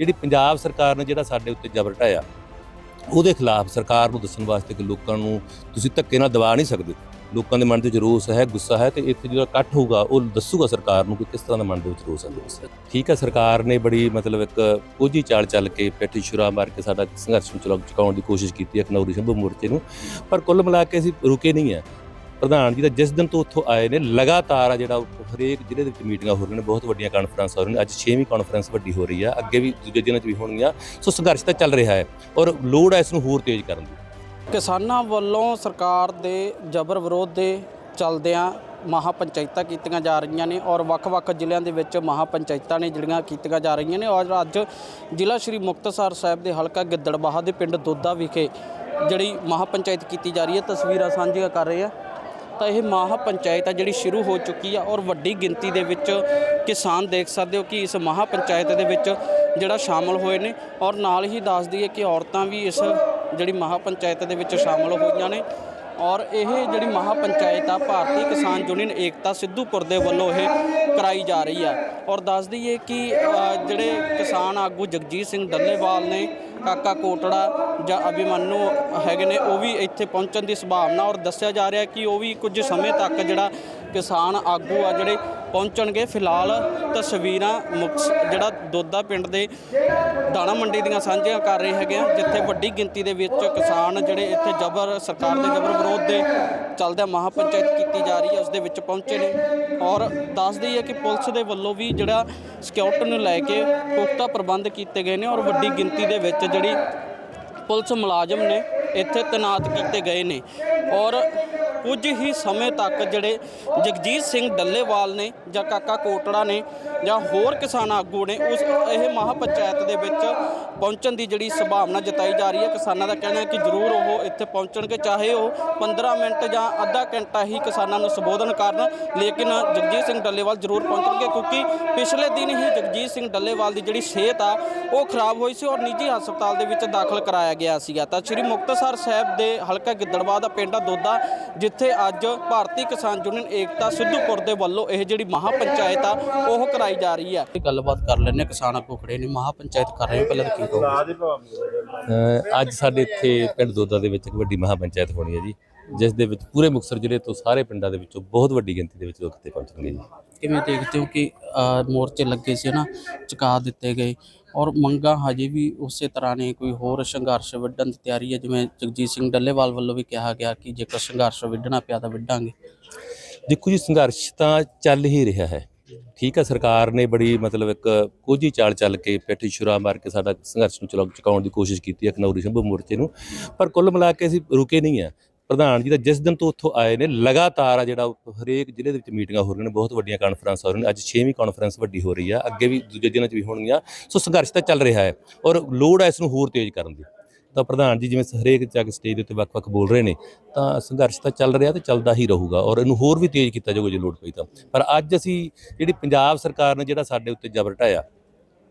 ਜਿਹੜੀ ਪੰਜਾਬ ਸਰਕਾਰ ਨੇ ਜਿਹੜਾ ਸਾਡੇ ਉੱਤੇ ਜ਼ਬਰ ਢਾਇਆ, ਉਹਦੇ ਖਿਲਾਫ ਸਰਕਾਰ ਨੂੰ ਦੱਸਣ ਵਾਸਤੇ ਕਿ ਲੋਕਾਂ ਨੂੰ ਤੁਸੀਂ ਧੱਕੇ ਨਾਲ ਦਬਾ ਨਹੀਂ ਸਕਦੇ। ਲੋਕਾਂ ਦੇ ਮਨ ਦੇ ਵਿੱਚ ਰੋਸ ਹੈ, ਗੁੱਸਾ ਹੈ ਤੇ ਇੱਥੇ ਜਿਹੜਾ ਇਕੱਠ ਹੋਊਗਾ, ਉਹ ਦੱਸੂਗਾ ਸਰਕਾਰ ਨੂੰ ਕਿ ਕਿਸ ਤਰ੍ਹਾਂ ਦਾ ਮਨ ਦੇ ਵਿੱਚ ਰੋਸ ਹੈ ਗੁੱਸਾ ਠੀਕ ਹੈ, ਸਰਕਾਰ ਨੇ ਬੜੀ ਮਤਲਬ ਇੱਕ ਕੋਝੀ ਚਾਲ ਚੱਲ ਕੇ ਪੈਠੀ ਛੁਰਾ ਮਾਰ ਕੇ ਸਾਡਾ ਸੰਘਰਸ਼ ਨੂੰ ਚਲਾ ਚੁਕਾਉਣ ਦੀ ਕੋਸ਼ਿਸ਼ ਕੀਤੀ ਹੈ ਖਨੌਰੀ ਸ਼ੰਭੂ ਮੋਰਚੇ ਨੂੰ। ਪਰ ਕੁੱਲ ਮਿਲਾ ਕੇ ਅਸੀਂ ਰੁਕੇ ਨਹੀਂ ਹੈ। ਪ੍ਰਧਾਨ ਜੀ ਦਾ ਜਿਸ ਦਿਨ ਤੋਂ ਉੱਥੋਂ ਆਏ ਨੇ, ਲਗਾਤਾਰ ਆ ਜਿਹੜਾ ਹਰੇਕ ਜ਼ਿਲ੍ਹੇ ਦੇ ਵਿੱਚ ਮੀਟਿੰਗਾਂ ਹੋ ਰਹੀਆਂ ਨੇ, ਬਹੁਤ ਵੱਡੀਆਂ ਕਾਨਫਰੰਸ ਹੋ ਰਹੀਆਂ ਨੇ, ਅੱਜ 6ਵੀਂ ਕਾਨਫਰੰਸ ਵੱਡੀ ਹੋ ਰਹੀ ਆ, ਅੱਗੇ ਵੀ ਦੂਜੇ ਦਿਨਾਂ 'ਚ ਵੀ ਹੋਣਗੀਆਂ, ਸੋ ਸੰਘਰਸ਼ ਤਾਂ ਚੱਲ ਰਿਹਾ ਹੈ ਔਰ ਲੋੜ ਹੈ ਇਸ ਨੂੰ ਹੋਰ ਤੇਜ਼ ਕਰਨ ਦੀ। ਕਿਸਾਨਾਂ ਵੱਲੋਂ ਸਰਕਾਰ ਦੇ ਜ਼ਬਰ ਵਿਰੋਧ ਦੇ ਚਲਦਿਆਂ ਮਹਾ ਪੰਚਾਇਤਾਂ ਕੀਤੀਆਂ ਜਾ ਰਹੀਆਂ ਨੇ ਔਰ ਵੱਖ-ਵੱਖ ਜ਼ਿਲ੍ਹਿਆਂ ਦੇ ਵਿੱਚ ਮਹਾ ਪੰਚਾਇਤਾਂ ਨੇ ਜਿਹੜੀਆਂ ਕੀਤੀਆਂ ਜਾ ਰਹੀਆਂ ਨੇ ਔਰ ਅੱਜ ਜ਼ਿਲ੍ਹਾ ਸ਼੍ਰੀ ਮੁਕਤਸਰ ਸਾਹਿਬ ਦੇ ਹਲਕਾ ਗਿੱਦੜਬਾਹਾ ਦੇ ਪਿੰਡ ਦੋਦਾ ਵਿਖੇ ਜਿਹੜੀ ਮਹਾ ਪੰਚਾਇਤ ਕੀਤੀ ਜਾ ਰਹੀ ਹੈ, ਤਸਵੀਰਾਂ ਸਾਂਝੀਆਂ ਕਰ ਰਹੇ ਆ। ਤਾਂ ਇਹ ਮਹਾ ਪੰਚਾਇਤ ਆ ਜਿਹੜੀ ਸ਼ੁਰੂ ਹੋ ਚੁੱਕੀ ਆ ਔਰ ਵੱਡੀ ਗਿਣਤੀ ਦੇ ਵਿੱਚ ਕਿਸਾਨ ਦੇਖ ਸਕਦੇ ਹੋ ਕਿ ਇਸ ਮਹਾ ਪੰਚਾਇਤ ਦੇ ਵਿੱਚ ਜਿਹੜਾ ਸ਼ਾਮਲ ਹੋਏ ਨੇ ਔਰ ਨਾਲ ਹੀ ਦੱਸ ਦਈਏ ਕਿ ਔਰਤਾਂ ਵੀ ਇਸ ਜਿਹੜੀ ਮਹਾ ਪੰਚਾਇਤ ਦੇ ਵਿੱਚ ਸ਼ਾਮਲ ਹੋਈਆਂ ਨੇ ਔਰ ਇਹ ਜਿਹੜੀ ਮਹਾ ਪੰਚਾਇਤ ਆ ਭਾਰਤੀ ਕਿਸਾਨ ਯੂਨੀਅਨ ਏਕਤਾ ਸਿੱਧੂਪੁਰ ਦੇ ਵੱਲੋਂ ਇਹ ਕਰਾਈ ਜਾ ਰਹੀ ਆ ਔਰ ਦੱਸ ਦਈਏ ਕਿ ਜਿਹੜੇ ਕਿਸਾਨ ਆਗੂ ਜਗਜੀਤ ਸਿੰਘ ਡੱਲੇਵਾਲ ਨੇ ਕਾਕਾ ਕੋਟੜਾ ਜਾਂ ਅਭਿਮਨੂ ਹੈਗੇ ਨੇ, ਉਹ ਵੀ ਇੱਥੇ ਪਹੁੰਚਣ ਦੀ ਸੰਭਾਵਨਾ ਔਰ ਦੱਸਿਆ ਜਾ ਰਿਹਾ ਕਿ ਉਹ ਵੀ ਕੁਝ ਸਮੇਂ ਤੱਕ ਜਿਹੜਾ ਕਿਸਾਨ ਆਗੂ ਆ ਜਿਹੜੇ ਪਹੁੰਚਣਗੇ। ਫਿਲਹਾਲ ਤਸਵੀਰਾਂ ਮੁਕਸ ਜਿਹੜਾ ਦੋਦਾ ਪਿੰਡ ਦੇ ਦਾਣਾ ਮੰਡੀ ਦੀਆਂ ਸਾਂਝੀਆਂ ਕਰ ਰਹੇ ਹੈਗੇ ਆ, ਜਿੱਥੇ ਵੱਡੀ ਗਿਣਤੀ ਦੇ ਵਿੱਚ ਕਿਸਾਨ ਜਿਹੜੇ ਇੱਥੇ ਜ਼ਬਰ ਸਰਕਾਰ ਦੇ ਜ਼ਬਰ ਵਿਰੋਧ ਦੇ ਚੱਲਦਿਆਂ ਮਹਾ ਪੰਚਾਇਤ ਕੀਤੀ ਜਾ ਰਹੀ ਹੈ, ਉਸ ਦੇ ਵਿੱਚ ਪਹੁੰਚੇ ਨੇ। ਔਰ ਦੱਸ ਹੈ ਕਿ ਪੁਲਿਸ ਦੇ ਵੱਲੋਂ ਵੀ ਜਿਹੜਾ ਸਿਕਿਉਰਿਟੀ ਨੂੰ ਲੈ ਕੇ ਪੁਖਤਾ ਪ੍ਰਬੰਧ ਕੀਤੇ ਗਏ ਨੇ ਔਰ ਵੱਡੀ ਗਿਣਤੀ ਦੇ ਵਿੱਚ ਜਿਹੜੀ ਪੁਲਿਸ ਮੁਲਾਜ਼ਮ ਨੇ ਇੱਥੇ ਤੈਨਾਤ ਕੀਤੇ ਗਏ ਨੇ। ਔਰ ਕੁਝ ਹੀ ਸਮੇਂ ਤੱਕ ਜਿਹੜੇ ਜਗਜੀਤ ਸਿੰਘ ਡੱਲੇਵਾਲ ਨੇ ਜਾਂ ਕਾਕਾ ਕੋਟੜਾ ਨੇ ਜਾਂ ਹੋਰ ਕਿਸਾਨ ਆਗੂ ਨੇ ਉਸ ਇਹ ਮਹਾ ਪੰਚਾਇਤ ਦੇ ਵਿੱਚ ਪਹੁੰਚਣ ਦੀ ਜਿਹੜੀ ਸੰਭਾਵਨਾ ਜਤਾਈ ਜਾ ਰਹੀ ਹੈ। ਕਿਸਾਨਾਂ ਦਾ ਕਹਿਣਾ ਹੈ ਕਿ ਜ਼ਰੂਰ ਉਹ ਇੱਥੇ ਪਹੁੰਚਣਗੇ, ਚਾਹੇ ਉਹ 15 ਮਿੰਟ ਜਾਂ ਅੱਧਾ ਘੰਟਾ ਹੀ ਕਿਸਾਨਾਂ ਨੂੰ ਸੰਬੋਧਨ ਕਰਨ। ਲੇਕਿਨ ਜਗਜੀਤ ਸਿੰਘ ਡੱਲੇਵਾਲ ਜ਼ਰੂਰ ਪਹੁੰਚਣਗੇ ਕਿਉਂਕਿ ਪਿਛਲੇ ਦਿਨ ਹੀ ਜਗਜੀਤ ਸਿੰਘ ਡੱਲੇਵਾਲ ਦੀ ਜਿਹੜੀ ਸਿਹਤ ਆ, ਉਹ ਖਰਾਬ ਹੋਈ ਸੀ ਔਰ ਨਿੱਜੀ ਹਸਪਤਾਲ ਦੇ ਵਿੱਚ ਦਾਖਲ ਕਰਾਇਆ ਗਿਆ ਸੀਗਾ। ਤਾਂ ਸ੍ਰੀ ਮੁਕਤਸਰ ਸਾਹਿਬ ਦੇ ਹਲਕਾ ਗਿੱਦੜਵਾ ਦਾ ਪਿੰਡ ਆ ਦੋਦਾ ਜਿੱਥੇ ਅੱਜ ਭਾਰਤੀ ਕਿਸਾਨ ਯੂਨੀਅਨ ਏਕਤਾ ਸਿੱਧੂਪੁਰ ਦੇ ਵੱਲੋਂ ਇਹ ਜਿਹੜੀ ਮਹਾ ਪੰਚਾਇਤ ਆ ਉਹ ਕਰਾਈ ਜਾ ਰਹੀ ਹੈ ਗੱਲਬਾਤ ਕਰ ਲੈਣੇ ਕਿਸਾਨ ਆਗੂ ਖੜੇ ਨੇ ਮਹਾ ਪੰਚਾਇਤ ਕਰ ਰਹੇ ਪਹਿਲਾਂ ਕੀ ਕਹੋਗੇ? ਅ, ਅੱਜ ਸਾਡੇ ਇੱਥੇ ਪਿੰਡ ਦੋਦਾ ਦੇ ਵਿੱਚ ਇੱਕ ਵੱਡੀ ਮਹਾ ਪੰਚਾਇਤ ਹੋਣੀ ਹੈ ਜੀ। ਜਿਸ ਦੇ ਵਿੱਚ ਪੂਰੇ ਮੁਕਤਸਰ ਜ਼ਿਲ੍ਹੇ ਤੋਂ ਸਾਰੇ ਪਿੰਡਾਂ ਦੇ ਵਿੱਚੋਂ ਬਹੁਤ ਵੱਡੀ ਗਿਣਤੀ ਦੇ ਵਿੱਚ ਲੋਕ ਇੱਥੇ ਪਹੁੰਚਣਗੇ ਜੀ ਕਿਵੇਂ ਦੇਖਦੇ ਹੋ ਕਿ ਮੋਰਚੇ ਲੱਗੇ ਸੀ ਨਾ ਚੁਕਾ ਦਿੱਤੇ ਗਏ ਔਰ ਮੰਗਾਂ ਹਜੇ ਵੀ ਉਸੇ ਤਰ੍ਹਾਂ ਨੇ ਕੋਈ ਹੋਰ ਸੰਘਰਸ਼ ਵਿੱਢਣ ਦੀ ਤਿਆਰੀ ਹੈ? ਜਿਵੇਂ ਜਗਜੀਤ ਸਿੰਘ ਡੱਲੇਵਾਲ ਵੱਲੋਂ ਵੀ ਕਿਹਾ ਗਿਆ ਕਿ ਜੇਕਰ ਸੰਘਰਸ਼ ਵਿੱਢਣਾ ਪਿਆ ਤਾਂ ਵਿੱਢਾਂਗੇ। ਦੇਖੋ ਜੀ ਸੰਘਰਸ਼ ਤਾਂ ਚੱਲ ਹੀ ਰਿਹਾ ਹੈ। ਠੀਕ ਹੈ ਸਰਕਾਰ ਨੇ ਬੜੀ ਮਤਲਬ ਇੱਕ ਕੋਝੀ ਚਾਲ ਚੱਲ ਕੇ ਪੈਠੀ ਛੁਰਾ ਮਾਰ ਕੇ ਸਾਡਾ ਸੰਘਰਸ਼ ਨੂੰ ਚਲਾ ਚੁਕਾਉਣ ਦੀ ਕੋਸ਼ਿਸ਼ ਕੀਤੀ ਹੈ ਖਨੌਰੀ ਸ਼ੰਭੂ ਮੋਰਚੇ ਨੂੰ। ਪਰ ਕੁੱਲ ਮਿਲਾ ਕੇ ਅਸੀਂ ਰੁਕੇ ਨਹੀਂ ਹੈ। ਪ੍ਰਧਾਨ ਜੀ ਦਾ ਜਿਸ ਦਿਨ ਤੋਂ ਉੱਥੋਂ ਆਏ ਨੇ, ਲਗਾਤਾਰ ਆ ਜਿਹੜਾ ਹਰੇਕ ਜ਼ਿਲ੍ਹੇ ਦੇ ਵਿੱਚ ਮੀਟਿੰਗਾਂ ਹੋ ਰਹੀਆਂ ਨੇ, ਬਹੁਤ ਵੱਡੀਆਂ ਕਾਨਫਰੰਸ ਹੋ ਰਹੀਆਂ ਨੇ। ਅੱਜ 6ਵੀਂ ਕਾਨਫਰੰਸ ਵੱਡੀ ਹੋ ਰਹੀ ਆ, ਅੱਗੇ ਵੀ ਦੂਜੇ ਦਿਨਾਂ 'ਚ ਵੀ ਹੋਣਗੀਆਂ। ਸੋ ਸੰਘਰਸ਼ ਤਾਂ ਚੱਲ ਰਿਹਾ ਹੈ ਔਰ ਲੋੜ ਹੈ ਇਸ ਨੂੰ ਹੋਰ ਤੇਜ਼ ਕਰਨ ਦੀ। ਤਾਂ ਪ੍ਰਧਾਨ ਜੀ, ਜਿਵੇਂ ਹਰੇਕ ਜਗ ਸਟੇਜ ਦੇ ਉੱਤੇ ਵੱਖ-ਵੱਖ ਬੋਲ ਰਹੇ ਨੇ, ਤਾਂ ਸੰਘਰਸ਼ ਤਾਂ ਚੱਲ ਰਿਹਾ ਤੇ ਚੱਲਦਾ ਹੀ ਰਹੂਗਾ ਔਰ ਇਹਨੂੰ ਹੋਰ ਵੀ ਤੇਜ਼ ਕੀਤਾ ਜਾਊਗਾ ਜੇ ਲੋੜ ਪਈ ਤਾਂ। ਪਰ ਅੱਜ ਅਸੀਂ ਜਿਹੜੀ ਪੰਜਾਬ ਸਰਕਾਰ ਨੇ ਜਿਹੜਾ ਸਾਡੇ ਉੱਤੇ ਜ਼ਬਰ ਢਾਇਆ,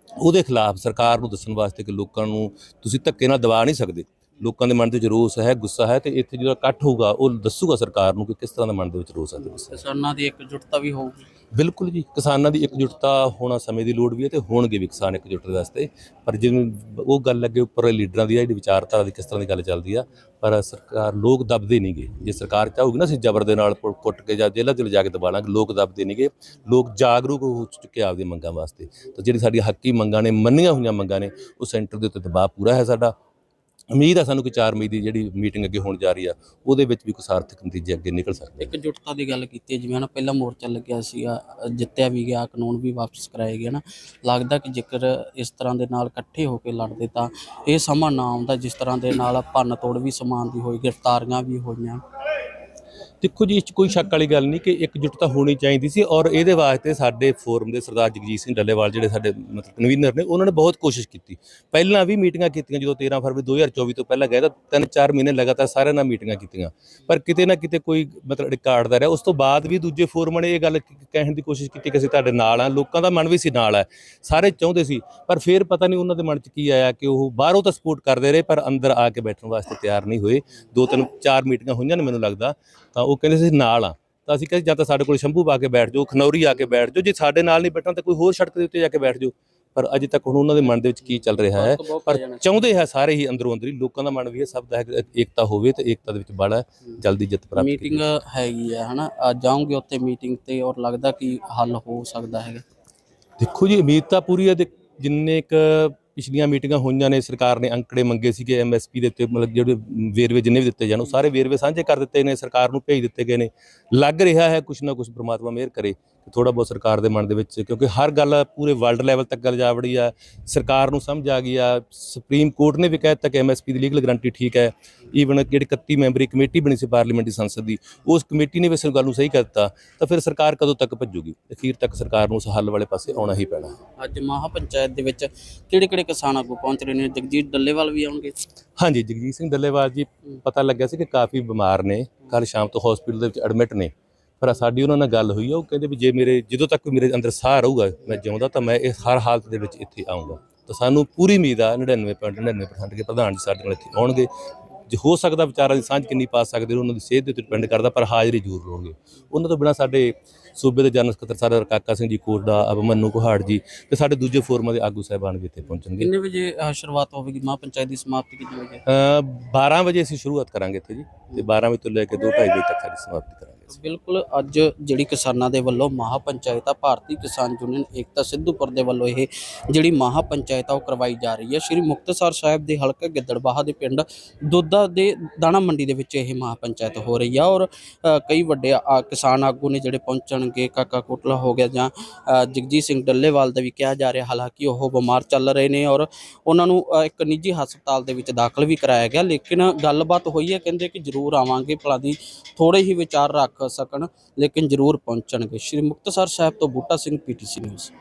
ਉਹਦੇ ਖਿਲਾਫ ਸਰਕਾਰ ਨੂੰ ਦੱਸਣ ਵਾਸਤੇ ਕਿ ਲੋਕਾਂ ਨੂੰ ਤੁਸੀਂ ਧੱਕੇ ਨਾਲ ਦਬਾ ਨਹੀਂ ਸਕਦੇ। ਲੋਕਾਂ ਦੇ ਮਨ ਦੇ ਵਿੱਚ ਰੋਸ ਹੈ ਗੁੱਸਾ ਹੈ ਤੇ ਇੱਥੇ ਜਿਹੜਾ ਇਕੱਠ ਹੋਊਗਾ ਉਹ ਦੱਸੂਗਾ ਸਰਕਾਰ ਨੂੰ ਕਿ ਕਿਸ ਤਰ੍ਹਾਂ ਦਾ ਮਨ ਦੇ ਵਿੱਚ ਰੋਸ ਹੈ ਤੇ ਗੁੱਸਾ ਹੈ। ਕਿਸਾਨਾਂ ਦੀ ਇਕਜੁੱਟਤਾ ਵੀ ਹੋਊਗੀ। ਬਿਲਕੁਲ ਜੀ ਕਿਸਾਨਾਂ ਦੀ ਇਕਜੁੱਟਤਾ ਹੋਣਾ ਸਮੇਂ ਦੀ ਲੋੜ ਵੀ ਹੈ ਤੇ ਹੋਣਗੇ ਵੀ ਕਿਸਾਨ ਇਕਜੁੱਟ ਵਾਸਤੇ। ਪਰ ਜਿਵੇਂ ਉਹ ਗੱਲ ਲੱਗੇ ਉੱਪਰ ਲੀਡਰਾਂ ਦੀ ਆ ਜਿਹੜੀ ਵਿਚਾਰਧਾਰਾ ਦੀ ਕਿਸ ਤਰ੍ਹਾਂ ਦੀ ਗੱਲ ਚੱਲਦੀ ਆ ਪਰ ਸਰਕਾਰ ਲੋਕ ਦਬਦੇ ਨਹੀਂਗੇ ਜੇ ਸਰਕਾਰ ਚਾਹੂਗੀ ਨਾ ਅਸੀਂ ਜ਼ਬਰ ਦੇ ਨਾਲ ਪੁ- ਕੁੱਟ ਕੇ ਜਾਂ ਜੇਲ੍ਹਾਂ 'ਚ ਲਿਜਾ ਕੇ ਦਬਾ ਲਾਂਗੇ ਲੋਕ ਦਬਦੇ ਨਹੀਂਗੇ ਲੋਕ ਜਾਗਰੂਕ ਹੋ ਚੁੱਕੇ ਆਪਦੀਆਂ ਮੰਗਾਂ ਵਾਸਤੇ। ਤਾਂ ਜਿਹੜੀ ਸਾਡੀ ਹੱਕੀ ਮੰਗਾਂ ਨੇ ਮੰਨੀਆਂ ਹੋਈਆਂ ਮੰਗਾਂ ਨੇ ਉਹ ਸੈਂਟਰ ਦੇ ਉੱਤੇ ਦਬਾਅ ਪੂਰਾ ਹੈ ਸਾਡਾ। ਉਮੀਦ ਆ ਸਾਨੂੰ ਕਿ 4 ਮਈ ਦੀ ਜਿਹੜੀ ਮੀਟਿੰਗ ਅੱਗੇ ਹੋਣ ਜਾ ਰਹੀ ਆ ਉਹਦੇ ਵਿੱਚ ਵੀ ਕੋਈ ਸਾਰਥਕ ਨਤੀਜੇ ਅੱਗੇ ਨਿਕਲ ਸਕਦੇ ਆ। ਇਕਜੁੱਟਤਾ ਦੀ ਗੱਲ ਕੀਤੀ ਹੈ, ਜਿਵੇਂ ਨਾ ਪਹਿਲਾ ਮੋਰਚਾ ਲੱਗਿਆ ਸੀਗਾ ਜਿੱਤਿਆ ਵੀ ਗਿਆ ਕਾਨੂੰਨ ਵੀ ਵਾਪਸ ਕਰਾਏ ਗਏ ਨਾ ਲੱਗਦਾ ਕਿ ਜੇਕਰ ਇਸ ਤਰ੍ਹਾਂ ਦੇ ਨਾਲ ਇਕੱਠੇ ਹੋ ਕੇ ਲੜਦੇ ਤਾਂ ਇਹ ਸਮਾਂ ਨਾ ਆਉਂਦਾ ਜਿਸ ਤਰ੍ਹਾਂ ਦੇ ਨਾਲ ਭੰਨ ਤੋੜ ਵੀ ਸਮਾਨ ਦੀ ਹੋਈ ਗ੍ਰਿਫਤਾਰੀਆਂ ਵੀ ਹੋਈਆਂ। ਦੇਖੋ ਜੀ ਇਸ 'ਚ ਕੋਈ ਸ਼ੱਕ ਵਾਲੀ ਗੱਲ ਨਹੀਂ ਕਿ ਇਕਜੁੱਟਤਾ ਹੋਣੀ ਚਾਹੀਦੀ ਸੀ ਔਰ ਇਹਦੇ ਵਾਸਤੇ ਸਾਡੇ ਫੋਰਮ ਦੇ ਸਰਦਾਰ ਜਗਜੀਤ ਸਿੰਘ ਡੱਲੇਵਾਲ ਜਿਹੜੇ ਸਾਡੇ ਮਤਲਬ ਕਨਵੀਨਰ ਨੇ, ਉਹਨਾਂ ਨੇ ਬਹੁਤ ਕੋਸ਼ਿਸ਼ ਕੀਤੀ। ਪਹਿਲਾਂ ਵੀ ਮੀਟਿੰਗਾਂ ਕੀਤੀਆਂ, ਜਦੋਂ 13 ਫਰਵਰੀ 2024 ਤੋਂ ਪਹਿਲਾਂ ਗਏ ਤਾਂ ਤਿੰਨ ਚਾਰ ਮਹੀਨੇ ਲਗਾਤਾਰ ਸਾਰਿਆਂ ਨਾਲ ਮੀਟਿੰਗਾਂ ਕੀਤੀਆਂ। ਪਰ ਕਿਤੇ ਨਾ ਕਿਤੇ ਕੋਈ ਮਤਲਬ ਰਿਕਾਰਡਦਾ ਰਿਹਾ। ਉਸ ਤੋਂ ਬਾਅਦ ਵੀ ਦੂਜੇ ਫੋਰਮਾਂ ਨੇ ਇਹ ਗੱਲ ਕਹਿਣ ਦੀ ਕੋਸ਼ਿਸ਼ ਕੀਤੀ ਕਿ ਅਸੀਂ ਤੁਹਾਡੇ ਨਾਲ ਆ ਲੋਕਾਂ ਦਾ ਮਨ ਵੀ ਸੀ ਨਾਲ ਹੈ। ਸਾਰੇ ਚਾਹੁੰਦੇ ਸੀ, ਪਰ ਫਿਰ ਪਤਾ ਨਹੀਂ ਉਹਨਾਂ ਦੇ ਮਨ 'ਚ ਕੀ ਆਇਆ ਕਿ ਉਹ ਬਾਹਰੋਂ ਤਾਂ ਸਪੋਰਟ ਕਰਦੇ ਰਹੇ, ਪਰ ਅੰਦਰ ਆ ਕੇ ਬੈਠਣ ਵਾਸਤੇ ਤਿਆਰ ਨਹੀਂ ਹੋਏ। ਦੋ ਤਿੰਨ ਚਾਰ ਮੀਟਿੰਗਾਂ ਹੋਈਆਂ ਨੇ ਮੈਨੂੰ ਲੱਗਦਾ। ਤਾਂ ਉਹ ਕਹਿੰਦੇ ਸੀ ਨਾਲ ਆ। ਤਾਂ ਅਸੀਂ ਕਹਿੰਦੇ ਜਾਂ ਤਾਂ ਸਾਡੇ ਕੋਲ ਸ਼ੰਭੂ ਪਾ ਕੇ ਬੈਠ ਜਾਓ ਖਨੌਰੀ ਆ ਕੇ ਬੈਠ ਜਾਓ। ਜੇ ਸਾਡੇ ਨਾਲ ਨਹੀਂ ਬੈਠਣਾ ਤਾਂ ਕੋਈ ਹੋਰ ਸੜਕ ਦੇ ਉੱਤੇ ਜਾ ਕੇ ਬੈਠ ਜਾਓ। ਪਰ ਅਜੇ ਤੱਕ ਹੁਣ ਉਹਨਾਂ ਦੇ ਮਨ ਦੇ ਵਿੱਚ ਕੀ ਚੱਲ ਰਿਹਾ ਹੈ। ਪਰ। ਚਾਹੁੰਦੇ ਹੈ ਸਾਰੇ ਹੀ ਅੰਦਰੋਂ ਅੰਦਰ ਹੀ ਲੋਕਾਂ ਦਾ ਮਨ ਵੀ ਇਹ ਸਭ ਦਾ ਹੈ ਏਕਤਾ ਹੋਵੇ ਤੇ ਏਕਤਾ ਦੇ ਵਿੱਚ ਬੜਾ ਜਲਦੀ ਜਿੱਤ ਪ੍ਰਾਪਤ ਮੀਟਿੰਗ ਹੈਗੀ ਆ ਹਨਾ? ਜਾਓਗੇ ਉੱਥੇ ਮੀਟਿੰਗ ਤੇ ਔਰ ਲੱਗਦਾ ਕਿ ਹੱਲ ਹੋ ਸਕਦਾ ਹੈਗਾ। ਦੇਖੋ ਜੀ ਉਮੀਦ ਤਾਂ ਪੂਰੀ ਹੈ ਜਿੰਨੇ ਕ ਪਿਛਲੀਆਂ ਮੀਟਿੰਗਾਂ ਹੋਈਆਂ ਨੇ, ਸਰਕਾਰ ਨੇ ਅੰਕੜੇ ਮੰਗੇ ਸੀਗੇ ਐਮਐਸਪੀ ਦੇ ਉੱਤੇ, ਮਤਲਬ ਜਿਹੜੇ ਵੇਰਵੇ ਜਿੰਨੇ ਵੀ ਦਿੱਤੇ ਜਾਣ, ਉਹ ਸਾਰੇ ਵੇਰਵੇ ਸਾਂਝੇ ਕਰ ਦਿੱਤੇ ਨੇ, ਸਰਕਾਰ ਨੂੰ ਭੇਜ ਦਿੱਤੇ ਗਏ ਨੇ। ਲੱਗ ਰਿਹਾ ਹੈ ਕੁਛ ਨਾ ਕੁਛ ਪ੍ਰਮਾਤਮਾ ਮਿਹਰ ਕਰੇ। ਥੋੜਾ ਬਹੁਤ ਸਰਕਾਰ ਦੇ ਮਨ ਦੇ ਵਿੱਚ ਕਿਉਂਕਿ ਹਰ ਗੱਲ ਪੂਰੇ ਵਰਲਡ ਲੈਵਲ ਤੱਕ ਗੱਲ ਜਾ ਵੜੀ ਆ। ਸਰਕਾਰ ਨੂੰ ਸਮਝ ਆ ਗਈ ਆ। ਸੁਪਰੀਮ ਕੋਰਟ ਨੇ ਵੀ ਕਹਿ ਦਿੱਤਾ ਕਿ ਐਮਐਸਪੀ ਦੀ ਲੀਗਲ ਗਾਰੰਟੀ ਠੀਕ ਹੈ। ਈਵਨ ਜਿਹੜੀ 31 ਮੈਂਬਰੀ ਕਮੇਟੀ ਬਣੀ ਸੀ ਪਾਰਲੀਮੈਂਟਰੀ ਸੰਸਦ ਦੀ ਉਸ ਕਮੇਟੀ ਨੇ ਵੀ ਇਸ ਗੱਲ ਨੂੰ ਸਹੀ ਕਰ ਦਿੱਤਾ। ਤਾਂ ਫਿਰ ਸਰਕਾਰ ਕਦੋਂ ਤੱਕ ਭੱਜੂਗੀ? ਅਖੀਰ ਤੱਕ ਸਰਕਾਰ ਨੂੰ ਉਸ ਹੱਲ ਵਾਲੇ ਪਾਸੇ ਆਉਣਾ ਹੀ ਪੈਣਾ। ਅੱਜ ਮਹਾ ਪੰਚਾਇਤ ਦੇ ਵਿੱਚ ਕਿਹੜੇ ਕਿਹੜੇ ਕਿਸਾਨ ਆਗੂ ਪਹੁੰਚ ਰਹੇ ਨੇ? ਜਗਜੀਤ ਡੱਲੇਵਾਲ ਵੀ ਆਉਣਗੇ। ਹਾਂਜੀ ਜਗਜੀਤ ਸਿੰਘ ਡੱਲੇਵਾਲ ਜੀ ਪਤਾ ਲੱਗਿਆ ਸੀ ਕਿ ਕਾਫੀ ਬਿਮਾਰ ਨੇ। ਕੱਲ ਸ਼ਾਮ ਤੋਂ ਹਸਪੀਟਲ ਦੇ ਵਿੱਚ ਐਡਮਿਟ ਨੇ। ਪਰ ਸਾਡੀ ਉਹਨਾਂ ਨਾਲ ਗੱਲ ਹੋਈ ਆ ਉਹ ਕਹਿੰਦੇ ਵੀ ਜੇ ਮੇਰੇ ਜਦੋਂ ਤੱਕ ਮੇਰੇ ਅੰਦਰ ਸਾਹ ਰਹੂਗਾ ਮੈਂ ਜਿਉਂਦਾ ਤਾਂ ਮੈਂ ਇਹ ਹਰ ਹਾਲਤ ਦੇ ਵਿੱਚ ਇੱਥੇ ਆਉਂਗਾ ਤਾਂ ਸਾਨੂੰ ਪੂਰੀ ਉਮੀਦ ਆ 99.99% ਕੇ ਪ੍ਰਧਾਨ ਜੀ ਸਾਡੇ ਨਾਲ ਇੱਥੇ ਆਉਣਗੇ। ਜੇ ਹੋ ਸਕਦਾ ਵਿਚਾਰਾਂ ਦੀ ਸਾਂਝ ਕਿੰਨੀ ਪਾ ਸਕਦੇ ਉਹਨਾਂ ਦੀ ਸਿਹਤ ਦੇ ਉੱਤੇ ਡਿਪੈਂਡ ਕਰਦਾ ਪਰ ਹਾਜ਼ਰੀ ਜ਼ਰੂਰ ਹੋਣਗੇ। ਉਹਨਾਂ ਤੋਂ ਬਿਨਾ ਸਾਡੇ ਸੂਬੇ ਦੇ ਜਨਰਲ ਸਕੱਤਰ ਸਾਡੇ ਕਾਕਾ ਸਿੰਘ ਜੀ ਕੋਟੜਾ ਅਬਮਨੂ ਕੁਹਾੜ ਜੀ ਤੇ ਸਾਡੇ ਦੂਜੇ ਫੋਰਮਾਂ ਦੇ ਆਗੂ ਸਾਹਿਬਾਨ ਵੀ ਇੱਥੇ ਪਹੁੰਚਣਗੇ। ਕਿੰਨੇ ਵਜੇ ਸ਼ੁਰੂਆਤ ਹੋਵੇਗੀ? ਮਹਾ ਪੰਚਾਇਤ ਦੀ ਸਮਾਪਤੀ ਕਿੰਨੇ ਵਜੇ? ਅ 12 ਵਜੇ ਅਸੀਂ ਸ਼ੁਰੂਆਤ ਕਰਾਂਗੇ ਇੱਥੇ ਜੀ ਤੇ 12 ਵਜੇ ਤੋਂ ਲੈ ਕੇ 2:30 ਵਜੇ ਤੱਕ ਸਾਡੀ ਸਮਾਪਤੀ ਕਰਾਂਗੇ। ਬਿਲਕੁਲ ਅੱਜ ਜਿਹੜੀ ਕਿਸਾਨਾਂ ਦੇ ਵੱਲੋਂ ਮਹਾ ਪੰਚਾਇਤ ਆ, ਭਾਰਤੀ ਕਿਸਾਨ ਯੂਨੀਅਨ ਏਕਤਾ ਸਿੱਧੂਪੁਰ ਦੇ ਵੱਲੋਂ ਇਹ ਜਿਹੜੀ ਮਹਾ ਪੰਚਾਇਤ ਆ, ਉਹ ਕਰਵਾਈ ਜਾ ਰਹੀ ਹੈ। ਸ਼੍ਰੀ ਮੁਕਤਸਰ ਸਾਹਿਬ ਦੇ ਹਲਕਾ ਗਿੱਦੜਬਾਹਾ ਦੇ ਪਿੰਡ ਦੋਦਾ ਦੇ ਦਾਣਾ ਮੰਡੀ ਦੇ ਵਿੱਚ ਇਹ ਮਹਾ ਪੰਚਾਇਤ ਹੋ ਰਹੀ ਆ ਔਰ ਕਈ ਵੱਡੇ ਕਿਸਾਨ ਆਗੂ ਨੇ ਜਿਹੜੇ ਪਹੁੰਚਣਗੇ, ਕਾਕਾ ਕੋਟਲਾ ਹੋ ਗਿਆ ਜਾਂ ਜਗਜੀਤ ਸਿੰਘ ਡੱਲੇਵਾਲ ਦਾ ਵੀ ਕਿਹਾ ਜਾ ਰਿਹਾ, ਹਾਲਾਂਕਿ ਉਹ ਬਿਮਾਰ ਚੱਲ ਰਹੇ ਨੇ ਔਰ ਉਹਨਾਂ ਨੂੰ ਇੱਕ ਨਿੱਜੀ ਹਸਪਤਾਲ ਦੇ ਵਿੱਚ ਦਾਖਲ ਵੀ ਕਰਾਇਆ ਗਿਆ। ਲੇਕਿਨ ਗੱਲਬਾਤ ਹੋਈ ਹੈ, ਕਹਿੰਦੇ ਕਿ ਜ਼ਰੂਰ ਆਵਾਂਗੇ, ਭਲਾ ਦੀ ਥੋੜੇ ਹੀ ਵਿਚਾਰ ਰੱਖ ਸਕਣ ਲੇਕਿਨ ਜ਼ਰੂਰ ਪਹੁੰਚਣਗੇ। ਸ਼੍ਰੀ ਮੁਕਤਸਰ ਸਾਹਿਬ ਤੋਂ ਬੂਟਾ ਸਿੰਘ ਪੀਟੀਸੀ ਨਿਊਜ਼।